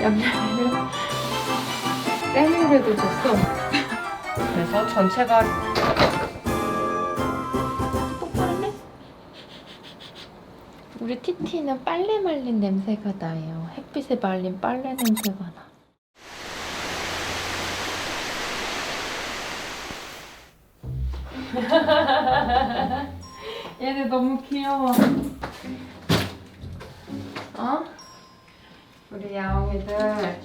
얌얌이를 쌤으로도 줬어. 그래서 전체가 똑바르네. 우리 티티는 빨래 말린 냄새가 나요. 햇빛에 말린 빨래 냄새가 나. 얘네 너무 귀여워. 어? 우리 야옹이들.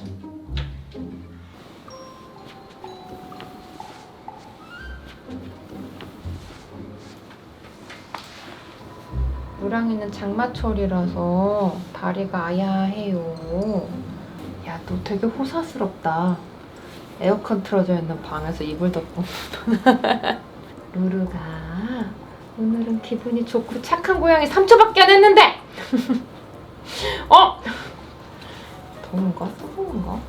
우랑이는 장마철이라서 다리가 아야해요. 야, 너 되게 호사스럽다. 에어컨 틀어져 있는 방에서 이불 덮고. 루루가 오늘은 기분이 좋고 착한 고양이 3초밖에 안 했는데! 어? 뜨거운가?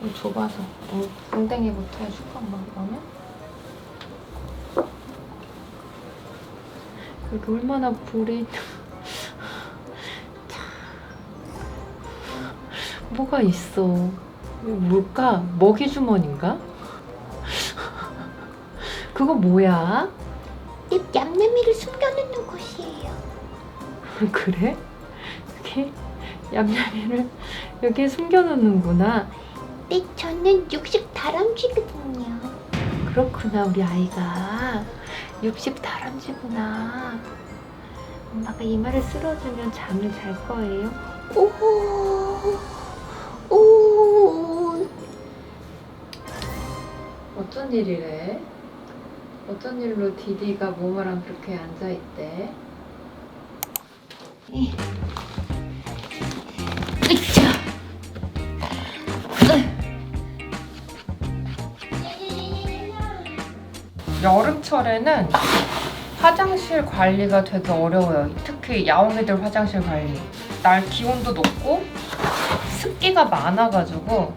좀 좁아서 어, 엉덩이부터 해줄까? 엄마 그러면? 여기 얼마나 볼에 있는 자, 뭐가 있어 이거 뭘까? 먹이 주머니인가? 그거 뭐야? 내 양념이를 숨겨놓는 곳이에요. 그래? 이렇게 얌얌이를 여기에 숨겨놓는구나. 네, 저는 육식 다람쥐거든요. 그렇구나 우리 아이가 육식 다람쥐구나. 엄마가 이마를 쓸어주면 잠을 잘 거예요. 오, 오, 어쩐 일이래? 어쩐 일로 디디가 모모랑 그렇게 앉아 있대? 으 여름철에는 화장실 관리가 되게 어려워요. 특히 야옹이들 화장실 관리. 날 기온도 높고 습기가 많아가지고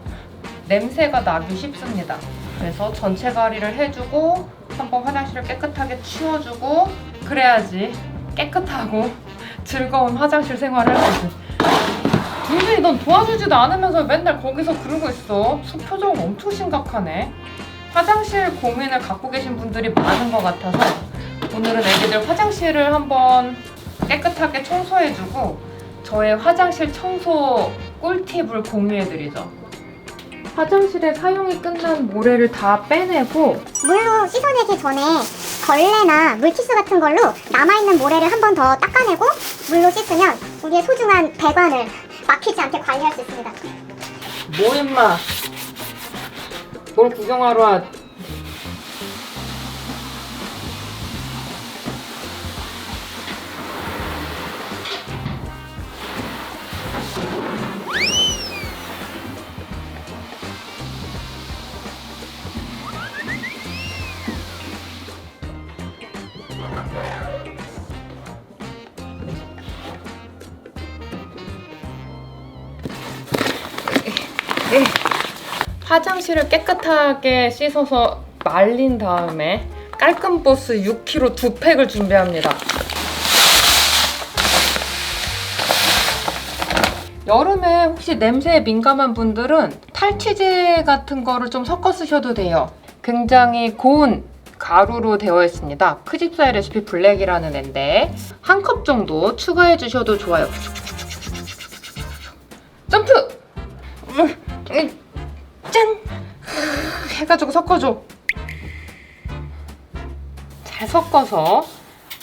냄새가 나기 쉽습니다. 그래서 전체 가리를 해주고 한번 화장실을 깨끗하게 치워주고 그래야지 깨끗하고 즐거운 화장실 생활을 할 수 있어. 두준이 넌 도와주지도 않으면서 맨날 거기서 그러고 있어. 소 표정 엄청 심각하네. 화장실 고민을 갖고 계신 분들이 많은 것 같아서 오늘은 애기들 화장실을 한번 깨끗하게 청소해주고 저의 화장실 청소 꿀팁을 공유해드리죠. 화장실에 사용이 끝난 모래를 다 빼내고 물로 씻어내기 전에 걸레나 물티슈 같은 걸로 남아있는 모래를 한 번 더 닦아내고 물로 씻으면 우리의 소중한 배관을 막히지 않게 관리할 수 있습니다. 뭐 임마 뭘 구경하러 와 화장실을 깨끗하게 씻어서 말린 다음에 깔끔보스 6kg 두 팩을 준비합니다. 여름에 혹시 냄새에 민감한 분들은 탈취제 같은 거를 좀 섞어 쓰셔도 돼요. 굉장히 고운 가루로 되어 있습니다. 크집사의 레시피 블랙이라는 앤데 한 컵 정도 추가해 주셔도 좋아요. 섞어줘. 잘 섞어서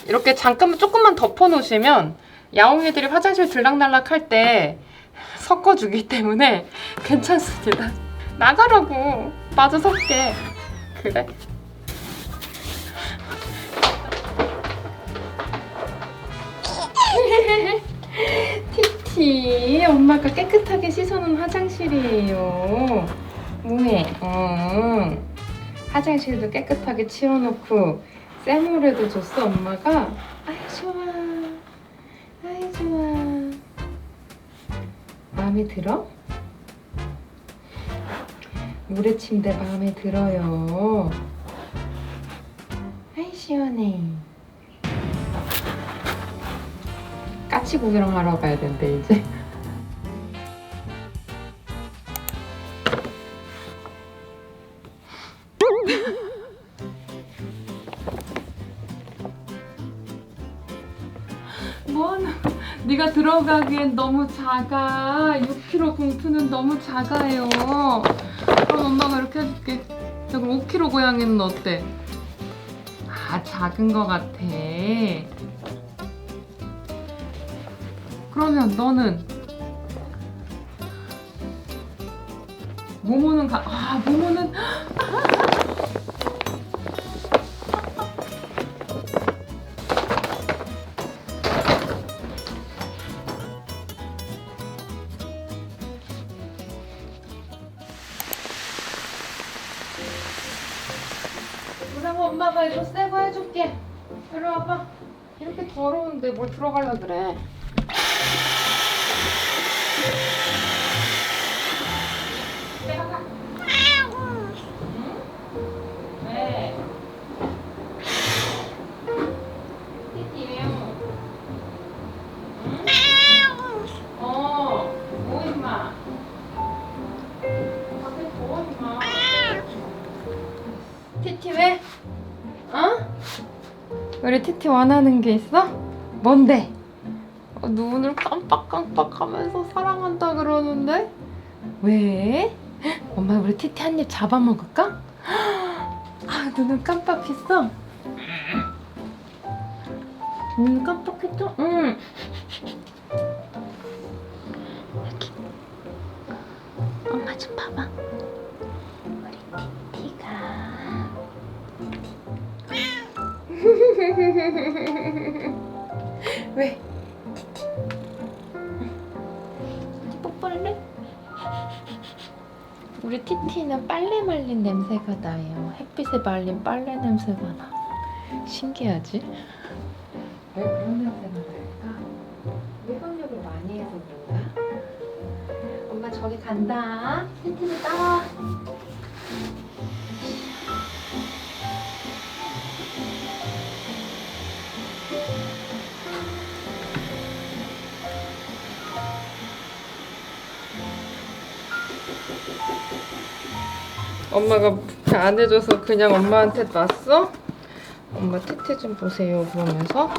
이렇게 잠깐만 조금만 덮어 놓으시면 야옹이들이 화장실 들락날락 할 때 섞어주기 때문에 괜찮습니다. 나가라고. 마저 섞게. 그래. 티티, 엄마가 깨끗하게 씻어놓은 화장실이에요. 뭐해? 어. 화장실도 깨끗하게 치워놓고 쌤모래도 줬어 엄마가. 아이 좋아. 아이 좋아. 마음에 들어? 모래 침대 마음에 들어요. 아이 시원해. 까치 구경 하러 가야 된대 이제. 네가 들어가기엔 너무 작아. 6kg 봉투는 너무 작아요. 그럼 엄마가 이렇게 해줄게. 자, 그럼 5kg 고양이는 어때? 아, 작은 거 같아. 그러면 너는 모모는 가. 아, 모모는 그럼 엄마가 이거 새거 해줄게. 이리 와봐. 이렇게 더러운데 뭘 들어가려 그래. 우리 티티 원하는 게 있어? 뭔데? 어, 눈을 깜빡깜빡하면서 사랑한다 그러는데 왜? 헉, 엄마 우리 티티 한 입 잡아먹을까? 아 눈을 깜빡했어? 눈 깜빡했죠? 응. 여기 엄마 좀 봐봐. 왜? 티티. 뽀뽀할래? 우리 티티는 빨래 말린 냄새가 나요. 햇빛에 말린 빨래 냄새가 나. 신기하지? 왜 그런 냄새가 날까? 일본욕을 많이 해서 그런가? 엄마 저기 간다. 티티는 따라. 엄마가 안 해줘서 그냥 엄마한테 놨어? 엄마 티티 좀 보세요 그러면서